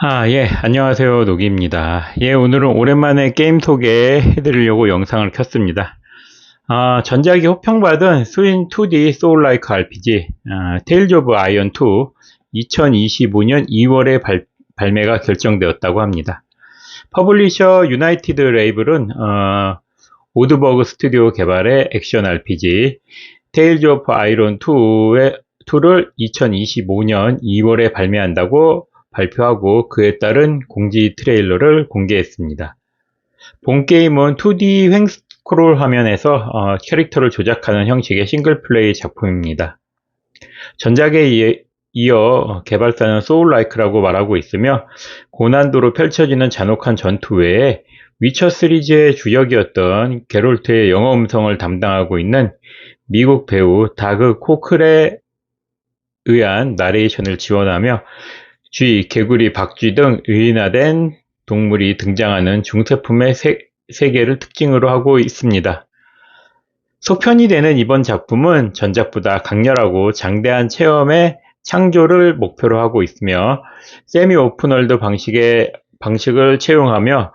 아, 예, 안녕하세요. 노기입니다. 예, 오늘은 오랜만에 게임 소개해드리려고 영상을 켰습니다. 아, 전작이 호평받은 스윈 2D 소울 라이크 RPG, 아, 테일즈 오브 아이언 2 2025년 2월에 발, 발매가 결정되었다고 합니다. 퍼블리셔 유나이티드 레이블은 어, 오드버그 스튜디오 개발의 액션 RPG 테일즈 오브 아이론 2의 2를 2025년 2월에 발매한다고 발표하고 그에 따른 공지 트레일러를 공개했습니다. 본 게임은 2D 횡스크롤 화면에서 어, 캐릭터를 조작하는 형식의 싱글플레이 작품입니다. 전작에 이어, 개발사는 소울라이크라고 말하고 있으며 고난도로 펼쳐지는 잔혹한 전투 외에 위쳐 시리즈의 주역이었던 게롤트의 영어 음성을 담당하고 있는 미국 배우 다그 코클에 의한 나레이션을 지원하며 쥐, 개구리, 박쥐 등 의인화된 동물이 등장하는 중세품의 세, 세계를 특징으로 하고 있습니다. 소편이 되는 이번 작품은 전작보다 강렬하고 장대한 체험의 창조를 목표로 하고 있으며 세미 오픈월드 방식의 방식을 채용하며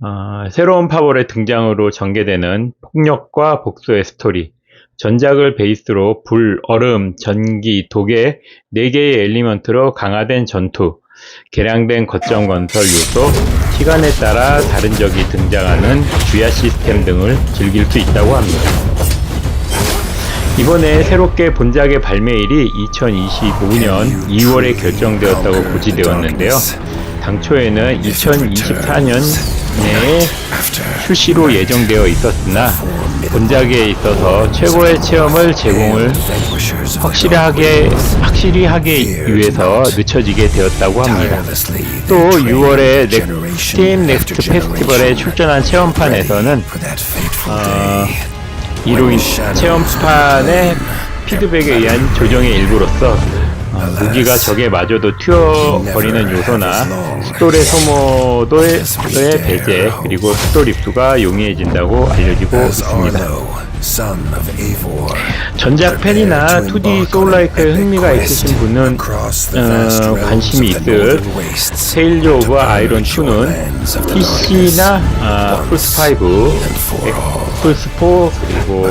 어, 새로운 파벌의 등장으로 전개되는 폭력과 복수의 스토리, 전작을 베이스로 불, 얼음, 전기, 독의 4개의 엘리먼트로 강화된 전투, 개량된 거점 건설 요소, 시간에 따라 다른 적이 등장하는 주야 시스템 등을 즐길 수 있다고 합니다. 이번에 새롭게 본작의 발매일이 2025년 2월에 결정되었다고 고지되었는데요. 당초에는 2024년 내에 출시로 예정되어 있었으나 본작에 있어서 최고의 체험을 제공을 확실하게 확실히 하기 위해서 늦춰지게 되었다고 합니다. 또 6월에 넥, 스팀 넥스트 페스티벌에 출전한 체험판에서는 어, 이로 인 체험판의 피드백에 의한 조정의 일부로서 어, 무기가 적에 마저도 튀어버리는 요소나 스톨의 소모도의 배제 그리고 스톨 입수가 용이해진다고 알려지고 있습니다. 전작 팬이나 2D 소울라이크에 흥미가 있으신 분은 어, 관심이 있을 세일즈 오브 아이론 2는 PC나 어, 플스5, 플스4 그리고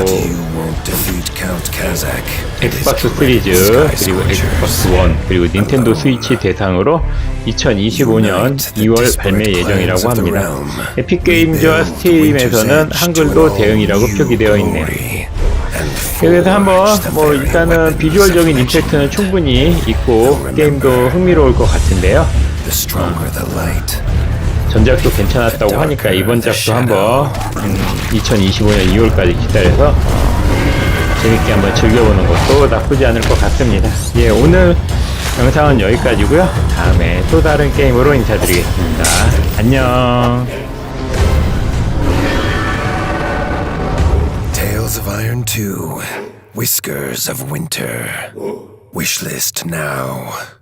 엑스박스 시리즈 그리고 엑스박스 원 그리고 닌텐도 스위치 대상으로 2025년 2월 발매 예정이라고 합니다. 에픽게임즈와 스팀에서는 한글도 대응이라고 표기되어 있네요. 그래서 한번 뭐 일단은 비주얼적인 임팩트는 충분히 있고 게임도 흥미로울 것 같은데요. 전작도 괜찮았다고 하니까 이번 작도 한번 음, 2025년 2월까지 기다려서 재밌게 한번 즐겨보는 것도 나쁘지 않을 것 같습니다. 예, 오늘 영상은 여기까지고요. 다음에 또 다른 게임으로 인사드리겠습니다. 안녕. Of Iron 2 Whiskers of Winter. Wishlist now.